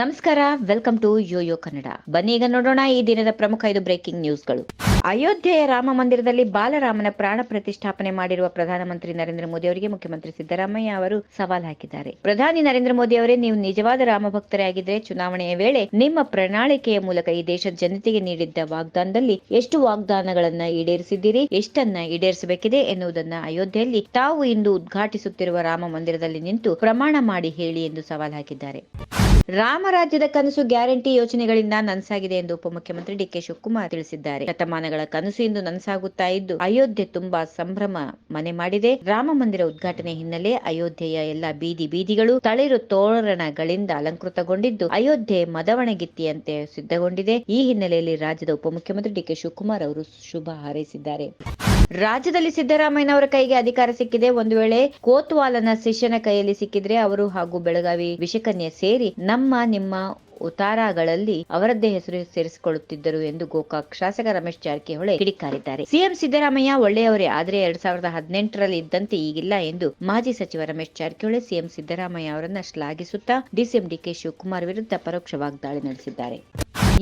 ನಮಸ್ಕಾರ welcome to Yoyo Kannada ಬನ್ನಿ ಈಗ ನೋಡೋಣ ಈ ದಿನದ ಪ್ರಮುಖ ಐದು ಬ್ರೇಕಿಂಗ್ ನ್ಯೂಸ್ಗಳು ಅಯೋಧ್ಯೆಯ ರಾಮ ಮಂದಿರದಲ್ಲಿ ಬಾಲರಾಮನ ಪ್ರಾಣ ಪ್ರತಿಷ್ಠಾಪನೆ ಮಾಡಿರುವ ಪ್ರಧಾನಮಂತ್ರಿ ನರೇಂದ್ರ ಮೋದಿ ಅವರಿಗೆ ಮುಖ್ಯಮಂತ್ರಿ ಸಿದ್ದರಾಮಯ್ಯ ಅವರು ಸವಾಲ್ ಹಾಕಿದ್ದಾರೆ. ಪ್ರಧಾನಿ ನರೇಂದ್ರ ಮೋದಿ ಅವರೇ, ನೀವು ನಿಜವಾದ ರಾಮ ಭಕ್ತರೇ ಆಗಿದ್ರೆ ಚುನಾವಣೆಯ ವೇಳೆ ನಿಮ್ಮ ಪ್ರಣಾಳಿಕೆಯ ಮೂಲಕ ಈ ದೇಶದ ಜನತೆಗೆ ನೀಡಿದ್ದ ವಾಗ್ದಾನದಲ್ಲಿ ಎಷ್ಟು ವಾಗ್ದಾನಗಳನ್ನ ಈಡೇರಿಸಿದ್ದೀರಿ, ಎಷ್ಟನ್ನ ಈಡೇರಿಸಬೇಕಿದೆ ಎನ್ನುವುದನ್ನ ಅಯೋಧ್ಯೆಯಲ್ಲಿ ತಾವು ಇಂದು ಉದ್ಘಾಟಿಸುತ್ತಿರುವ ರಾಮ ಮಂದಿರದಲ್ಲಿ ನಿಂತು ಪ್ರಮಾಣ ಮಾಡಿ ಹೇಳಿ ಎಂದು ಸವಾಲ್ ಹಾಕಿದ್ದಾರೆ. ರಾಮರಾಜ್ಯದ ಕನಸು ಗ್ಯಾರಂಟಿ ಯೋಜನೆಗಳಿಂದ ನನಸಾಗಿದೆ ಎಂದು ಉಪಮುಖ್ಯಮಂತ್ರಿ ಡಿಕೆ ಶಿವಕುಮಾರ್ ತಿಳಿಸಿದ್ದಾರೆ. ಶತಮಾನಗಳ ಕನಸು ಇಂದು ನನಸಾಗುತ್ತಾ ಇದ್ದು, ಅಯೋಧ್ಯೆ ತುಂಬಾ ಸಂಭ್ರಮ ಮನೆ ಮಾಡಿದೆ. ರಾಮ ಮಂದಿರ ಉದ್ಘಾಟನೆ ಹಿನ್ನೆಲೆ ಅಯೋಧ್ಯೆಯ ಎಲ್ಲಾ ಬೀದಿ ಬೀದಿಗಳು ತಳಿರು ತೋರಣಗಳಿಂದ ಅಲಂಕೃತಗೊಂಡಿದ್ದು, ಅಯೋಧ್ಯೆ ಮದವಣಗಿತ್ತಿಯಂತೆ ಸಿದ್ಧಗೊಂಡಿದೆ. ಈ ಹಿನ್ನೆಲೆಯಲ್ಲಿ ರಾಜ್ಯದ ಉಪಮುಖ್ಯಮಂತ್ರಿ ಡಿಕೆ ಶಿವಕುಮಾರ್ ಅವರು ಶುಭ ಹಾರೈಸಿದ್ದಾರೆ. ರಾಜ್ಯದಲ್ಲಿ ಸಿದ್ದರಾಮಯ್ಯನವರ ಕೈಗೆ ಅಧಿಕಾರ ಸಿಕ್ಕಿದೆ. ಒಂದು ವೇಳೆ ಕೋತ್ವಾಲನ ಶಿಷ್ಯನ ಕೈಯಲ್ಲಿ ಸಿಕ್ಕಿದ್ರೆ ಅವರು ಹಾಗೂ ಬೆಳಗಾವಿ ವಿಷಕನ್ಯೆ ಸೇರಿ ನಮ್ಮ, ನಿಮ್ಮ ಉತಾರಗಳಲ್ಲಿ ಅವರದ್ದೇ ಹೆಸರು ಸೇರಿಸಿಕೊಳ್ಳುತ್ತಿದ್ದರು ಎಂದು ಗೋಕಾಕ್ ಶಾಸಕ ರಮೇಶ್ ಜಾರಕಿಹೊಳಿ ಕಿಡಿಕಾರಿದ್ದಾರೆ. ಸಿಎಂ ಸಿದ್ದರಾಮಯ್ಯ ಒಳ್ಳೆಯವರೇ, ಆದರೆ ಎರಡ್ ಸಾವಿರದ ಹದಿನೆಂಟರಲ್ಲಿ ಇದ್ದಂತೆ ಈಗಿಲ್ಲ ಎಂದು ಮಾಜಿ ಸಚಿವ ರಮೇಶ್ ಜಾರಕಿಹೊಳಿ ಸಿಎಂ ಸಿದ್ದರಾಮಯ್ಯ ಅವರನ್ನ ಶ್ಲಾಘಿಸುತ್ತಾ ಡಿಸಿಎಂ ಡಿಕೆ ಶಿವಕುಮಾರ್ ವಿರುದ್ಧ ಪರೋಕ್ಷ ವಾಗ್ದಾಳಿ ನಡೆಸಿದ್ದಾರೆ.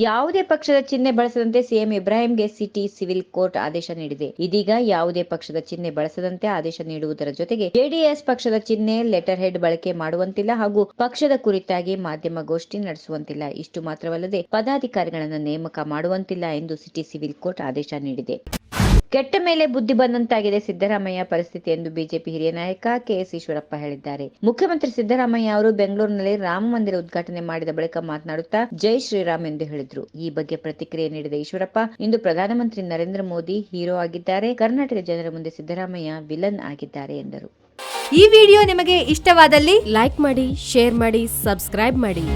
ಯಾವುದೇ ಪಕ್ಷದ ಚಿಹ್ನೆ ಬಳಸದಂತೆ ಸಿಎಂ ಇಬ್ರಾಹಿಂಗೆ ಸಿಟಿ ಸಿವಿಲ್ ಕೋರ್ಟ್ ಆದೇಶ ನೀಡಿದೆ. ಇದೀಗ ಯಾವುದೇ ಪಕ್ಷದ ಚಿಹ್ನೆ ಬಳಸದಂತೆ ಆದೇಶ ನೀಡುವುದರ ಜೊತೆಗೆ ಜೆಡಿಎಸ್ ಪಕ್ಷದ ಚಿಹ್ನೆ ಲೆಟರ್ ಹೆಡ್ ಬಳಕೆ ಮಾಡುವಂತಿಲ್ಲ ಹಾಗೂ ಪಕ್ಷದ ಕುರಿತಾಗಿ ಮಾಧ್ಯಮ ಗೋಷ್ಠಿ ನಡೆಸುವಂತಿಲ್ಲ. ಇಷ್ಟು ಮಾತ್ರವಲ್ಲದೆ ಪದಾಧಿಕಾರಿಗಳನ್ನು ನೇಮಕ ಮಾಡುವಂತಿಲ್ಲ ಎಂದು ಸಿಟಿ ಸಿವಿಲ್ ಕೋರ್ಟ್ ಆದೇಶ ನೀಡಿದೆ. ಕೆಟ್ಟ ಮೇಲೆ ಬುದ್ಧಿ ಬಂದಂತಾಗಿದೆ ಸಿದ್ದರಾಮಯ್ಯ ಪರಿಸ್ಥಿತಿ ಎಂದು ಬಿಜೆಪಿ ಹಿರಿಯ ನಾಯಕ ಕೆಎಸ್ ಈಶ್ವರಪ್ಪ ಹೇಳಿದ್ದಾರೆ. ಮುಖ್ಯಮಂತ್ರಿ ಸಿದ್ದರಾಮಯ್ಯ ಅವರು ಬೆಂಗಳೂರಿನಲ್ಲಿ ರಾಮ ಮಂದಿರ ಉದ್ಘಾಟನೆ ಮಾಡಿದ ಬಳಿಕ ಮಾತನಾಡುತ್ತಾ ಜೈ ಶ್ರೀರಾಮ್ ಎಂದು ಹೇಳಿದ್ರು. ಈ ಬಗ್ಗೆ ಪ್ರತಿಕ್ರಿಯೆ ನೀಡಿದ ಈಶ್ವರಪ್ಪ, ಇಂದು ಪ್ರಧಾನಮಂತ್ರಿ ನರೇಂದ್ರ ಮೋದಿ ಹೀರೋ ಆಗಿದ್ದಾರೆ. ಕರ್ನಾಟಕ ಜನರ ಮುಂದೆ ಸಿದ್ದರಾಮಯ್ಯ ವಿಲನ್ ಆಗಿದ್ದಾರೆ ಎಂದರು. ಈ ವಿಡಿಯೋ ನಿಮಗೆ ಇಷ್ಟವಾದಲ್ಲಿ ಲೈಕ್ ಮಾಡಿ, ಶೇರ್ ಮಾಡಿ, ಸಬ್ಸ್ಕ್ರೈಬ್ ಮಾಡಿ.